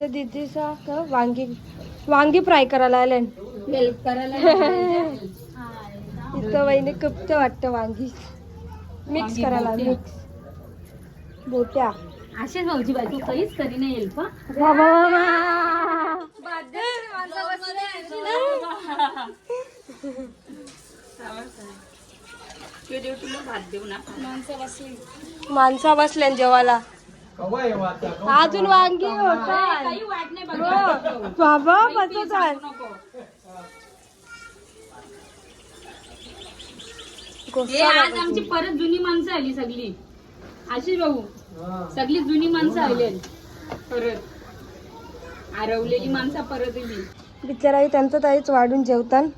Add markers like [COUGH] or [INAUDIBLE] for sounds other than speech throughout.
दीदीचा वांगी वांगी फ्राय करायला आले [LAUGHS] इथं वहिनी कपत वाटतं वांगी. मिक्स करायला. मिक्स बोट्या असेच भाऊजी बाई तू काहीच करी नाही [LAUGHS] माणसा बसल्या जेवायला. अजून वांगी आज. आमची परत जुनी माणसं आली सगळी. आशिष भाऊ सगळी जुनी माणसं आली परत. आरवलेली माणसं परत आली. बिचाराही त्यांचं ताईच वाढून जेवतान.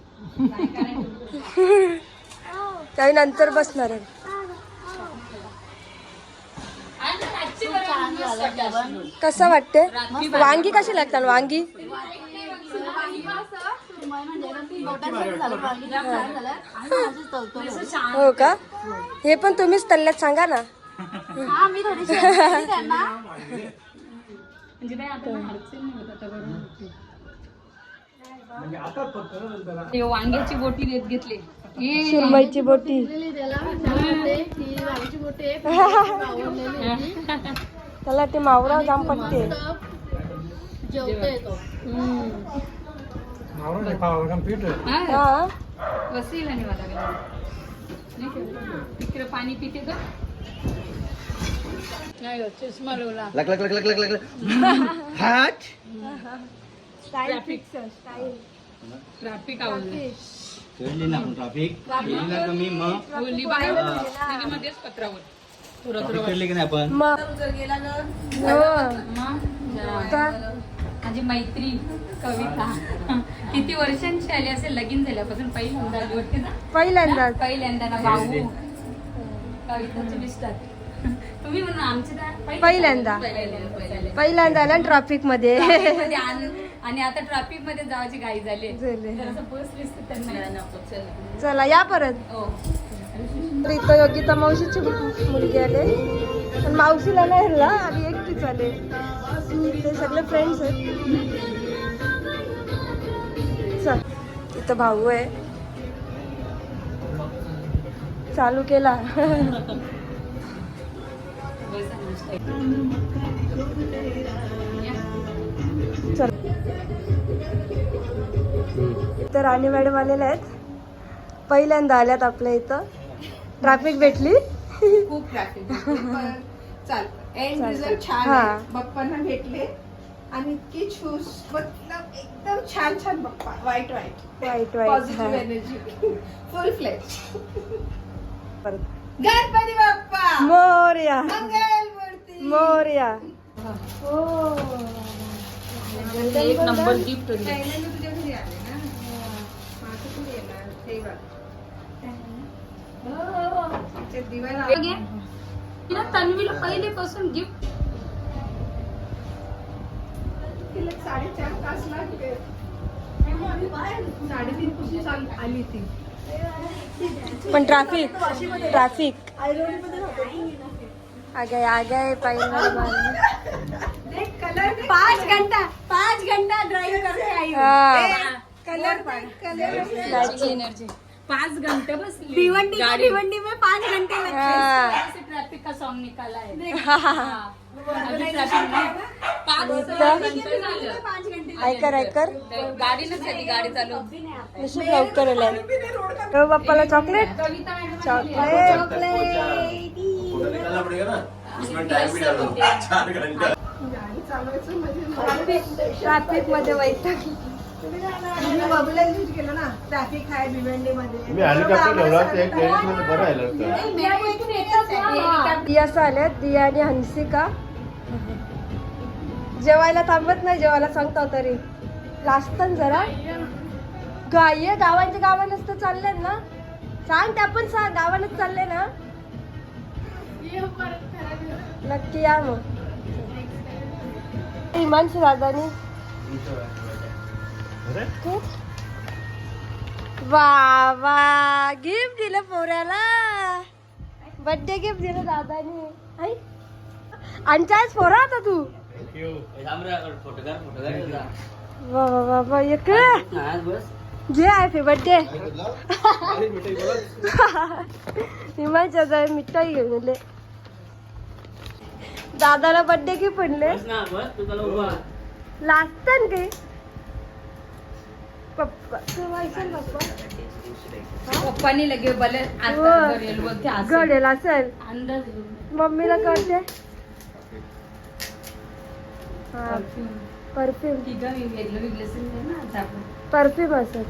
काही [LAUGHS] नंतर बसणार आहे कसं वाटते? वांगी कशी लागतात वांगी? हो का? हे पण तुम्हीच तल्ल्यात सांगा ना. वांग्याची बोटी देत घेतली. सुरमईची बोटी. [LAUGHS] त्याला ते मावरा जाम पटते हा. वसील आणि मला काय. नाही का? तिकडे पाणी पिते का? नाही चष्मा लावला. हाट ट्रॅफिक ट्रॅफिक आवडलं. ट्रॅफिक कमी मग बाहेर मध्येच पत्रावर. की नाही आपण? मग हो. माझी मैत्री कविता. किती वर्षांची आली असेल लगीन झाल्यापासून पहिल्यांदा आली वाटते ना? पहिल्यांदाच. पहिल्यांदा ना भाऊ. कविताचे मिस्टर. तुम्ही म्हणून आमचे पहिल्यांदा. पहिल्यांदा पहिल्यांदा. पहिल्यांदा. आला ट्रॉफिकमध्ये आण- आणि आता ट्रॅफिकमध्ये जायची घाई झाली चला या परत. हो. तर इथं योगिता मावशीची मुलगी आले पण मावशीला नाही हल्ला आम्ही एकटीच आले ते सगळे फ्रेंड्स आहेत. चल इथं भाऊ आहे. चालू केला. चल. तर राणी मॅडम आलेल्या आहेत. पहिल्यांदा आल्यात आपल्या इथं. ट्रॅफिक भेटली? खूप ट्रॅफिक चाल एंड. रिझल्ट छान हा. आहे. बाप्पांना भेटले. आणि इतकी छूस मतलब एकदम छान छान बाप्पा. वाईट वाईट वाईट वाईट पॉझिटिव्ह हा. एनर्जी फुल फ्लेश परत. गणपती बाप्पा! मोरया. मंगल मूर्ती. मोरया. एक नंबर गिफ्ट होती पहिल्यांदा तुझ्या घरी आले ना माझं कुठे येणार ते बघ. हो, त्याच्यात दिवा लाव. हे घे. तिला तन्वीला पहिलेपासून गिफ्ट तिला साडेचार तास लागले. साडेतीन पासून चाल आली ती. पण ट्रॅफिक ट्रॅफिक आगे आगे पहिला पाच घंटा पाच घंटा ड्राइव करते आई. हा. कलर कलर एनर्जी पाच घंटे बसली. भिवंडी का भिवंडी में पाच घंटे लगे हा. ट्रॅफिक का सॉन्ग निकाला है. अभी ट्रॅफिक में पाच घंटे झालं. पाच घंटे ऐकर ऐकर. गाडी चालू. नशीब लवकर आलाय. बाप्पाला चॉकलेट चॉकलेट म्हणजे ट्रॅफिकमध्ये वैताग. केलं ना ट्रॅफिक आहे तुम्ही हेलिकॉप्टर ठेवला ते एक टेरेस मध्ये बरं आहे लगतं दिया आल्यात दिया आणि हंसिका. जेवायला थांबत नाही जेवायला सांगतो तरी. लाजतात जरा. गाय गावांच्या गावानच तर चालले ना. सांग त्या पण सांग गावानच चालले ना. नक्की या मग. हिमांशू दादानी वा वा गिफ्ट दिलं पोऱ्याला. बर्थडे गिफ्ट दिलं दादानी. आई. आणि आज पोरा होता तू? वा वा वा वा इकडे जे हॅपी बर्थडे हिमाच्या जाय मिठाई घेऊन आले. दादाला बर्थडे की पडले लागतात काही पप्पा तू ना पप्पा पप्पानी लगे बले हो. घडेल असेल. अंदाज मम्मीला कळते हा. परफ्यूम. परफ्यूम. असेल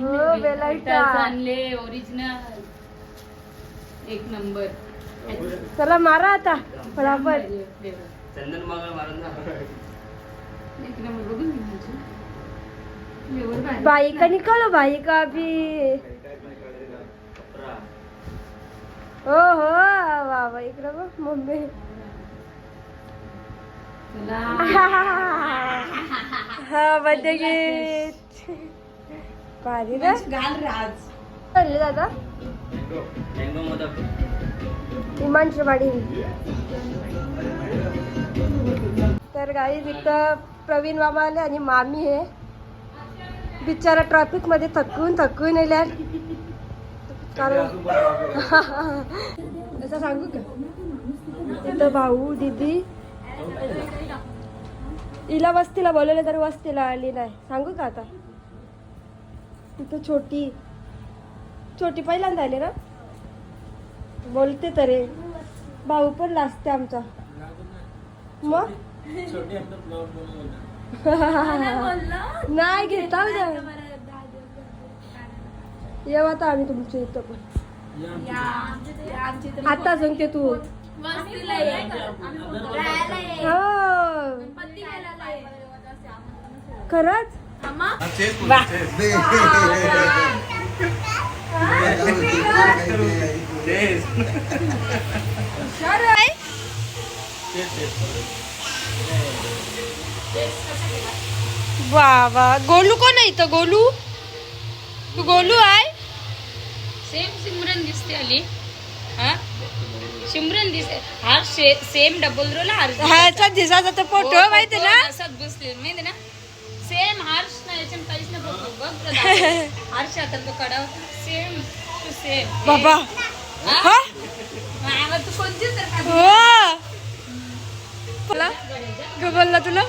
हो. बेलाईटा. आणले ओरिजिनल एक नंबर. चला मारा आता घे माझी. एवढं भारी. भाई का निकालो भाई का अभी हो हो वा वा इकडं बघ मम्मी. तुला हा बर्थडे गिफ्ट भारी ना? घाल राज. चालले दादा. हिमांशवाडी तर गाई तिथं प्रवीण मामा आले आणि मामी आहे बिचारा ट्रॅफिकमध्ये थकून थकून येल्या कारण [LAUGHS] असं सांगू का? तिथं भाऊ दीदी. हिला वस्तीला बोलवलं तर वस्तीला आली नाही. सांगू का आता? तिथं छोटी छोटी पहिल्यांदा आली ना? बोलते तरी. भाऊ पण लाजते आमचा. मग? [LAUGHS] नाही घेता येऊ आता आम्ही तुमच्या इथं पण. आता सांगते तू. हो. खरंच? [LAUGHS] वा वा गोलू कोण आहे इथं? गोलू? तू गोलू आहे? सेम सिमरन दिसते आली. हा? सिमरन दिसते. हा सेम डबल रोल ह्याचा दिसाचा तर फोटो माहिती ना? असंच बसले माहिती ना? सेम हार्श ना याच्या काहीच ना फोटो बघ. [LAUGHS] हार्श आता तो कडा सेम टू सेम बाबा. हो? बोलला तुला?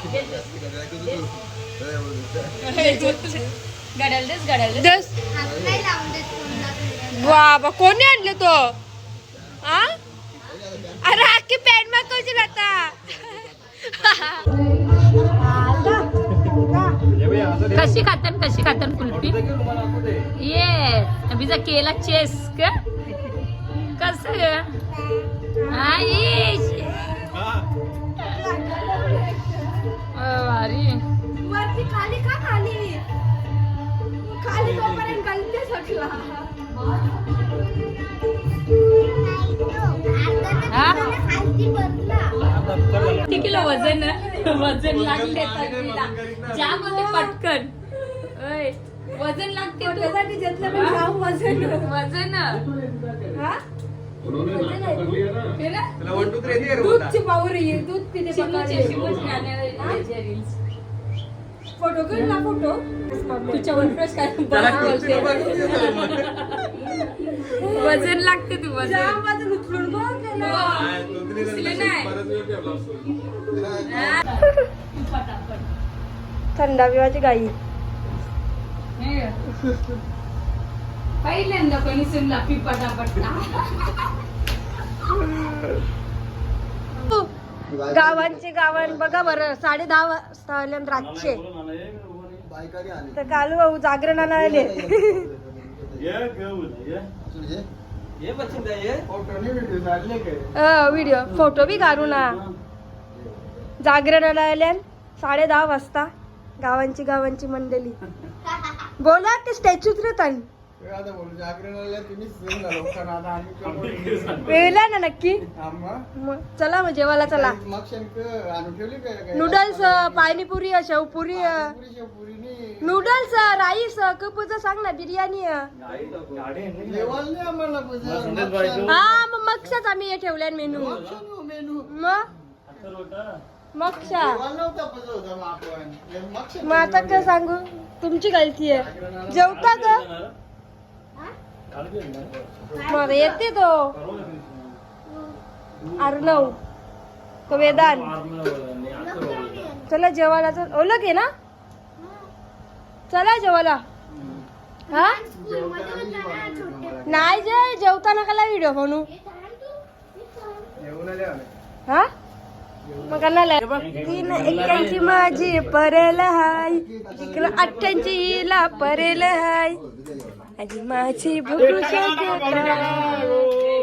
बाबा कोणी आणले तो? हा अरे अख्खी पॅन्ट मागवची आता. कशी खातात कशी खातात कुल्फी? ये अभिजा केला चेस का कस हा भारी वरती खाली का खाली? खाली तोपर्यंत गलते सगळा हा? किती किलो वजन? वजन. जाम होते पटकन. ओय, वजन लागते वजन वजन. हा हे? दूधची पावर दूध पिते फोटो घेऊन ना फोटो. तुझ्यावर प्रश्न बोलते [LAUGHS] वजन लागते तू वजन. वजन उचलून बघ नाही गाई. हे. पहिल्यांदा गावांचे गावान बघा बरं साडे दहा वाजता आले आणि रातचे. तर कालू भाऊ जागरणाला आले. व्हिडिओ फोटो बी काढू ना. जागरणाला आले साडे दहा वाजता गावांची गावांची मंडळी. बोला ते स्टॅच्यूच रे वेळला ना नक्की. हा मग? चला मग जेवायला चला? Noodles panipuri. Sevpuri noodles rice कपूचं सांग ना बिर्याणी. हा मग मक्षाच आम्ही हे ठेवल्या मेनू. मग मेनू. मग? मक्षा जेवण नव्हतं पूजा होता मग आता काय सांगू? तुमची गलती आहे. जेवता ग मग येते तो अर्णव तो वेदान चला जेवायला चल ओळख आहे ना चला जेवायला हा नाही जे जेवताना कला व्हिडिओ म्हणू हा मग तीन एक्क्याऐंशी माझी परेल हाय इकडं अठ्ठ्याऐंशी ला परेल हाय आणि माझी भुकू शकत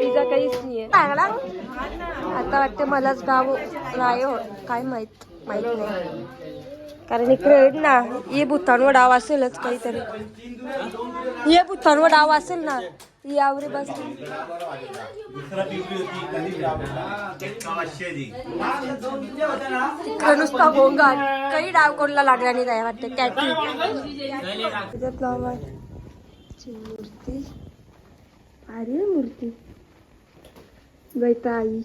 तिचा काहीच नाहीये चांगला आता वाटतं मलाच गाव राय हो काय माहीत माहीत नाही कारण इकडे ना ये भूतानवर डाव असेलच काहीतरी ये भूतानवर डाव असेल ना यावरे बस नुसता गोंगाट काही डाव कोणला लागला नाही काय वाटतं कॅटी आहे ची मूर्ती. अरे मूर्ती. बैता आई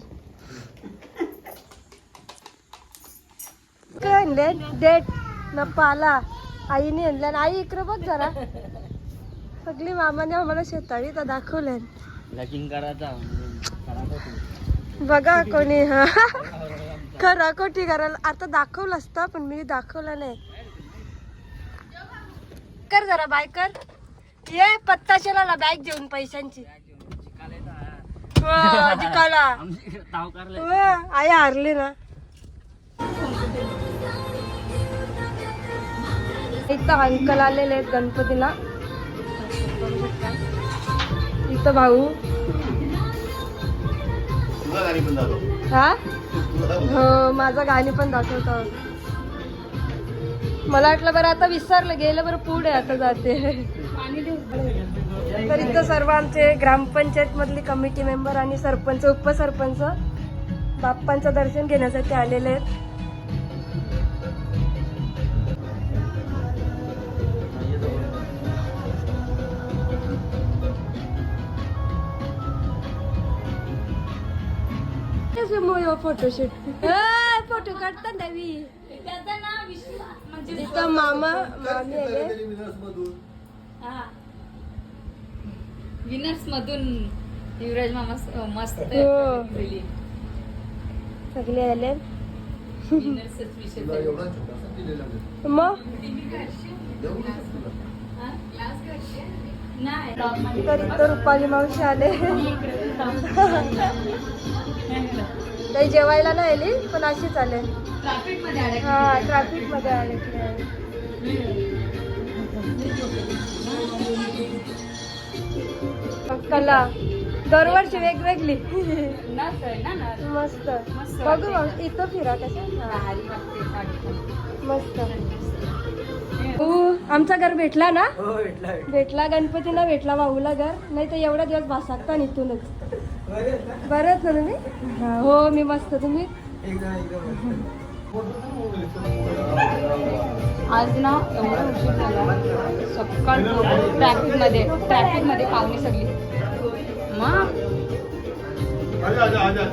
काय आणले डेट न पाला. आईने आणलं आणि आई इकडं बघ जरा. सगळी मामाने आम्हाला शेताळी तर दाखवल्या. बघा कोणी हा. खरा कोठी करायला. आता दाखवलं असतं पण मी दाखवलं नाही. कर जरा बाय कर. ये पत्ता शेला बॅग घेऊन पैशांची. हो, जिकाला हो, आई हारली ना. इथं अंकल आलेले आहेत गणपतीला. इथं भाऊ. हा? हो माझं गाणी पण दाखवतो मला वाटलं बरं आता विसरलं गेलं बरं पुढे आता जाते. तर इथं सर्व आमचे ग्रामपंचायत मधली कमिटी मेंबर आणि सरपंच उपसरपंच बाप्पांचं दर्शन घेण्यासाठी आलेले आहेत. फोटोशूट. फोटो काढतात नवी. त्याचं ना विश्व म्हणजे मामा मामी आले. विनर्स मधून युवराज मामा मस्त हो. दिली. सगळे आले तरी. एवढा छोटासा दिलेला आहे. मग देऊ का तुला? हा? नाही तर इथं रुपाली मावशी आले काही जेवायला नाही आली पण अशीच आले ट्रॅफिकमध्ये अडकली. हा ट्रॅफिकमध्ये आले कला दरवर्षी वेगवेगळी. मस्त. मस्त बघू. मग इथं फिरा कसं. मस्त. हो आमचा घर भेटला ना? भेटला गणपतीला भेटला भाऊला घर. नाही तर एवढा दिवस भासाकता इथूनच. बरंच ना तुम्ही? हा, हो मी मस्त. तुम्ही? आज ना एवढा उशीर झाला. सकाळ ट्रॅफिकमध्ये ट्रॅफिकमध्ये पाहुणे सगळी. मग आजा, आजा, आजा.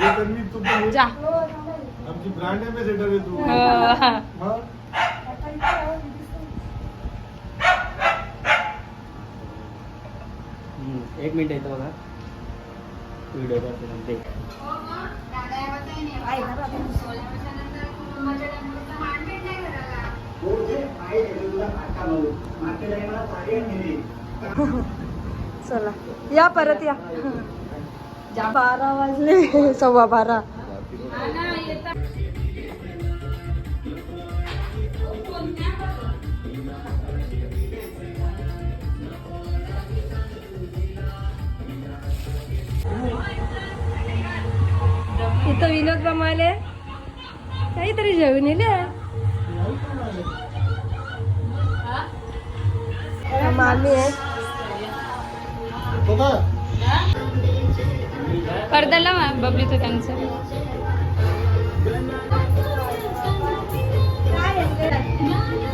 हे तर मी. तू पण- जा. आमची ब्रँड एम्बेसेडर आहे तू अं, मग? एक मिनिट येतो बघा. व्हिडिओ करतो चला या परत या. बारा वाजले सव्वा बारा. इथं विनोद मामा आले काहीतरी जेवण येले मामी आहे. पडदा लावा बबली तो त्यांचं. मामा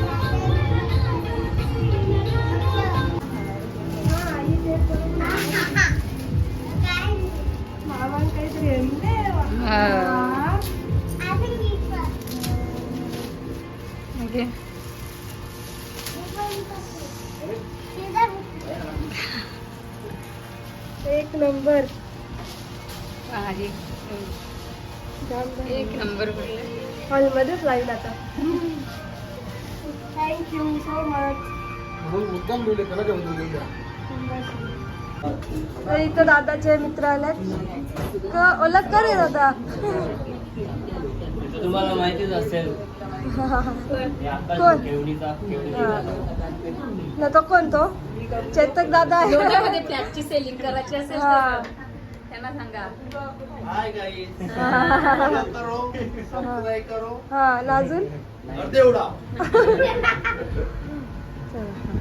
हा. ओके. एक नंबर भारी. एक नंबर हॉलमध्येच लागेल आता थँक्यू सो मच मुद्दाम त्याला लिहिलं. तर इथं दादाचे मित्र आलेत. क ओळख कर रे दादा. तुम्हाला माहितीच असेल. ना तो कोण तो? चेतक दादा आहे. फ्लॅटची सेलिंग करायची असेल हा. तर त्यांना सांगा. हा. ना अजून? अर्धे एवढा चला.